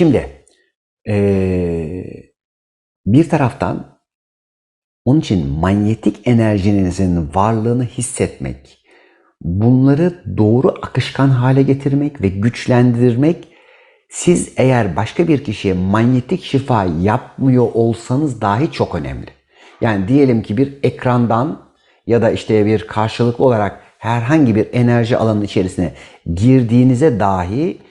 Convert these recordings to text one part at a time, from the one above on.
Şimdi ee, bir taraftan onun için manyetik enerjinizin varlığını hissetmek, bunları doğru akışkan hale getirmek ve güçlendirmek siz eğer başka bir kişiye manyetik şifa yapmıyor olsanız dahi çok önemli. Yani diyelim ki bir ekrandan ya da işte bir karşılıklı olarak herhangi bir enerji alanının içerisine girdiğinize dahi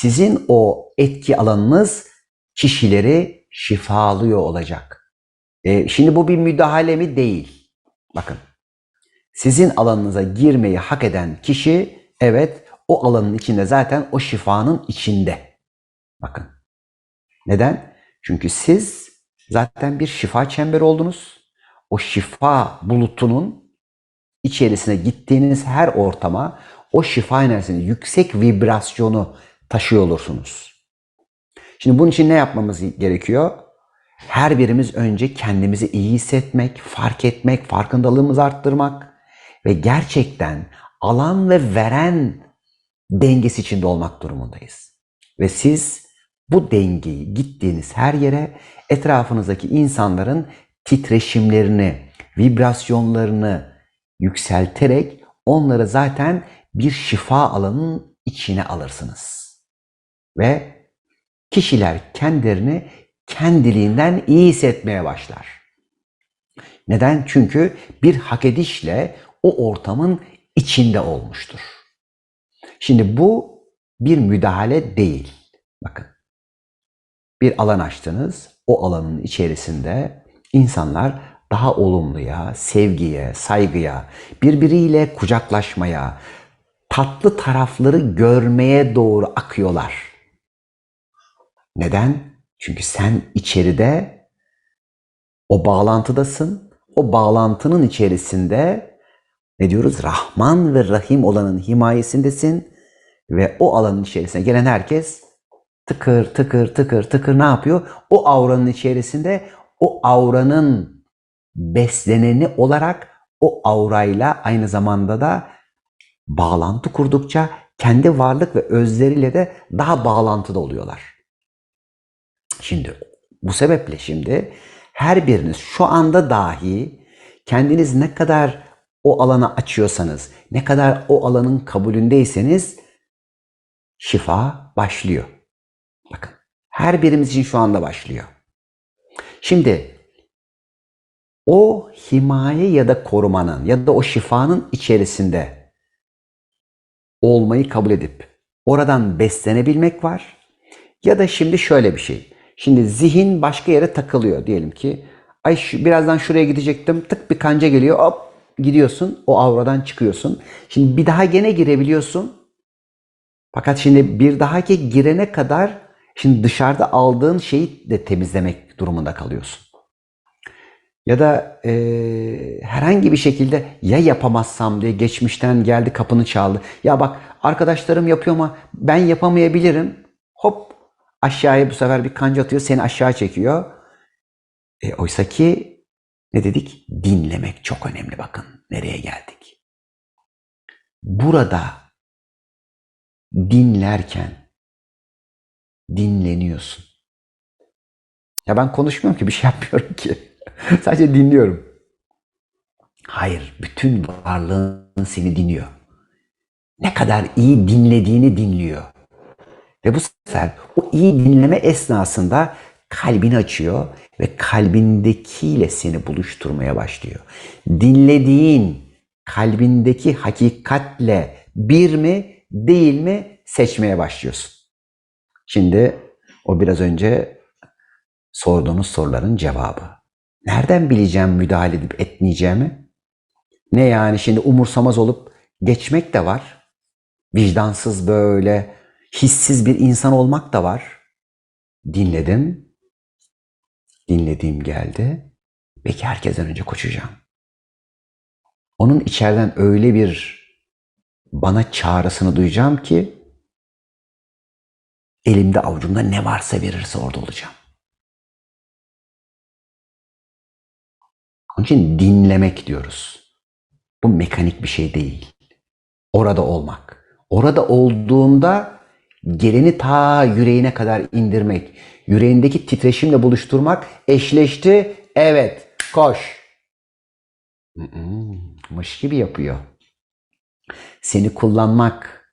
sizin o etki alanınız kişileri şifalıyor olacak. E, şimdi bu bir müdahale mi? Değil. Bakın. Sizin alanınıza girmeyi hak eden kişi evet o alanın içinde zaten o şifanın içinde. Bakın. Neden? Çünkü siz zaten bir şifa çemberi oldunuz. O şifa bulutunun içerisine gittiğiniz her ortama o şifa enerjisini yüksek vibrasyonu taşıyor olursunuz. Şimdi bunun için ne yapmamız gerekiyor? Her birimiz önce kendimizi iyi hissetmek, fark etmek, farkındalığımızı arttırmak ve gerçekten alan ve veren dengesi içinde olmak durumundayız. Ve siz bu dengeyi gittiğiniz her yere etrafınızdaki insanların titreşimlerini, vibrasyonlarını yükselterek onları zaten bir şifa alanının içine alırsınız. Ve kişiler kendilerini kendiliğinden iyi hissetmeye başlar. Neden? Çünkü bir hak edişle o ortamın içinde olmuştur. Şimdi bu bir müdahale değil. Bakın. Bir alan açtınız. O alanın içerisinde insanlar daha olumluya, sevgiye, saygıya, birbiriyle kucaklaşmaya, tatlı tarafları görmeye doğru akıyorlar. Neden? Çünkü sen içeride o bağlantıdasın. O bağlantının içerisinde ne diyoruz? Rahman ve Rahim olanın himayesindesin ve o alanın içerisine gelen herkes tıkır tıkır tıkır tıkır ne yapıyor? O auranın içerisinde o auranın besleneni olarak o aurayla aynı zamanda da bağlantı kurdukça kendi varlık ve özleriyle de daha bağlantıda oluyorlar. Şimdi bu sebeple şimdi her biriniz şu anda dahi kendiniz ne kadar o alana açıyorsanız, ne kadar o alanın kabulündeyseniz şifa başlıyor. Bakın her birimiz için şu anda başlıyor. Şimdi o himaye ya da korumanın ya da o şifanın içerisinde olmayı kabul edip oradan beslenebilmek var. Ya da şimdi şöyle bir şey. Şimdi zihin başka yere takılıyor diyelim ki. Ay şu, birazdan şuraya gidecektim. Tık bir kanca geliyor. Hop gidiyorsun. O avradan çıkıyorsun. Şimdi bir daha gene girebiliyorsun. Fakat şimdi bir dahaki girene kadar şimdi dışarıda aldığın şeyi de temizlemek durumunda kalıyorsun. Ya da e, herhangi bir şekilde ya yapamazsam diye geçmişten geldi kapını çaldı. Ya bak arkadaşlarım yapıyor ama ben yapamayabilirim. Hop aşağıya bu sefer bir kanca atıyor seni aşağı çekiyor. E, oysa ki ne dedik? Dinlemek çok önemli bakın nereye geldik. Burada dinlerken dinleniyorsun. Ya ben konuşmuyorum ki bir şey yapmıyorum ki. Sadece dinliyorum. Hayır, bütün varlığın seni dinliyor. Ne kadar iyi dinlediğini dinliyor. Ve bu sefer o iyi dinleme esnasında kalbini açıyor ve kalbindekiyle seni buluşturmaya başlıyor. Dinlediğin kalbindeki hakikatle bir mi değil mi seçmeye başlıyorsun. Şimdi o biraz önce sorduğunuz soruların cevabı. Nereden bileceğim müdahale edip etmeyeceğimi? Ne yani şimdi umursamaz olup geçmek de var. Vicdansız böyle hissiz bir insan olmak da var. Dinledim. Dinlediğim geldi. Belki herkesten önce koşacağım. Onun içeriden öyle bir bana çağrısını duyacağım ki elimde avucumda ne varsa verirse orada olacağım. Onun için dinlemek diyoruz. Bu mekanik bir şey değil. Orada olmak. Orada olduğunda geleni ta yüreğine kadar indirmek, yüreğindeki titreşimle buluşturmak eşleşti. Evet, koş. Mış gibi yapıyor. Seni kullanmak,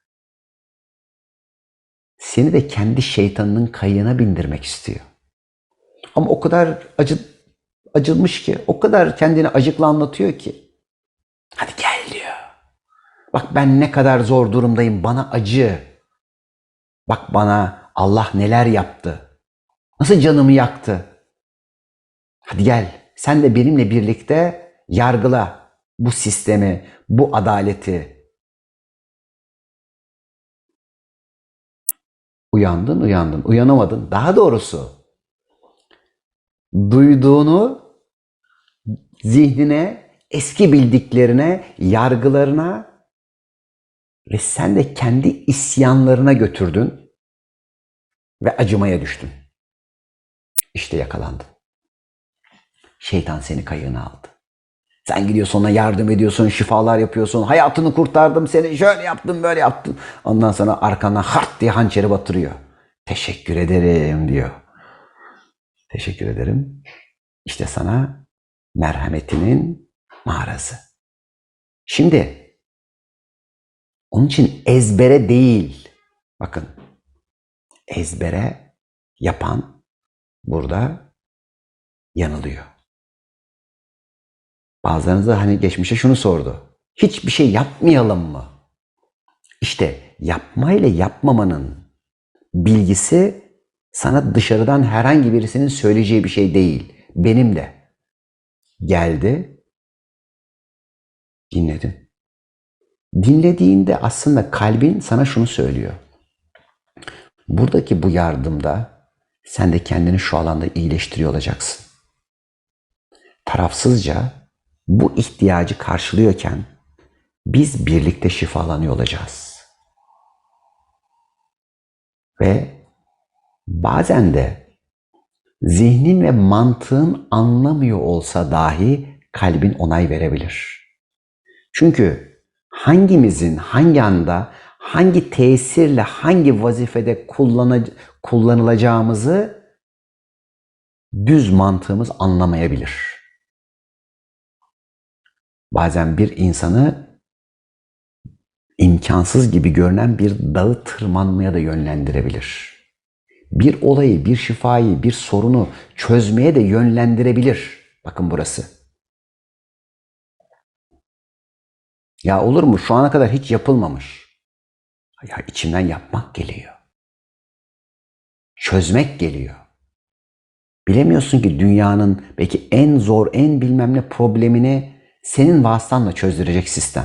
seni de kendi şeytanının kayığına bindirmek istiyor. Ama o kadar acı, acılmış ki, o kadar kendini acıkla anlatıyor ki. Hadi gel diyor. Bak ben ne kadar zor durumdayım, bana acı. Bak bana Allah neler yaptı. Nasıl canımı yaktı. Hadi gel, sen de benimle birlikte yargıla bu sistemi, bu adaleti. Uyandın, uyandın, uyanamadın. Daha doğrusu duyduğunu zihnine, eski bildiklerine, yargılarına ve sen de kendi isyanlarına götürdün ve acımaya düştün. İşte yakalandın. Şeytan seni kayığına aldı. Sen gidiyorsun ona yardım ediyorsun, şifalar yapıyorsun, hayatını kurtardım seni, şöyle yaptım, böyle yaptım. Ondan sonra arkandan hart diye hançeri batırıyor. Teşekkür ederim diyor. Teşekkür ederim. İşte sana merhametinin mağarası. Şimdi onun için ezbere değil. Bakın ezbere yapan burada yanılıyor. Bazılarınız da hani geçmişe şunu sordu. Hiçbir şey yapmayalım mı? İşte yapma ile yapmamanın bilgisi sana dışarıdan herhangi birisinin söyleyeceği bir şey değil. Benim de. Geldi. Dinledin. Dinlediğinde aslında kalbin sana şunu söylüyor. Buradaki bu yardımda sen de kendini şu alanda iyileştiriyor olacaksın. Tarafsızca bu ihtiyacı karşılıyorken biz birlikte şifalanıyor olacağız. Ve bazen de zihnin ve mantığın anlamıyor olsa dahi kalbin onay verebilir. Çünkü hangimizin hangi anda hangi tesirle hangi vazifede kullanı- kullanılacağımızı düz mantığımız anlamayabilir. Bazen bir insanı imkansız gibi görünen bir dağı tırmanmaya da yönlendirebilir. Bir olayı, bir şifayı, bir sorunu çözmeye de yönlendirebilir. Bakın burası. Ya olur mu? Şu ana kadar hiç yapılmamış. Ya içimden yapmak geliyor. Çözmek geliyor. Bilemiyorsun ki dünyanın belki en zor, en bilmem ne problemini senin vasıtanla çözdürecek sistem.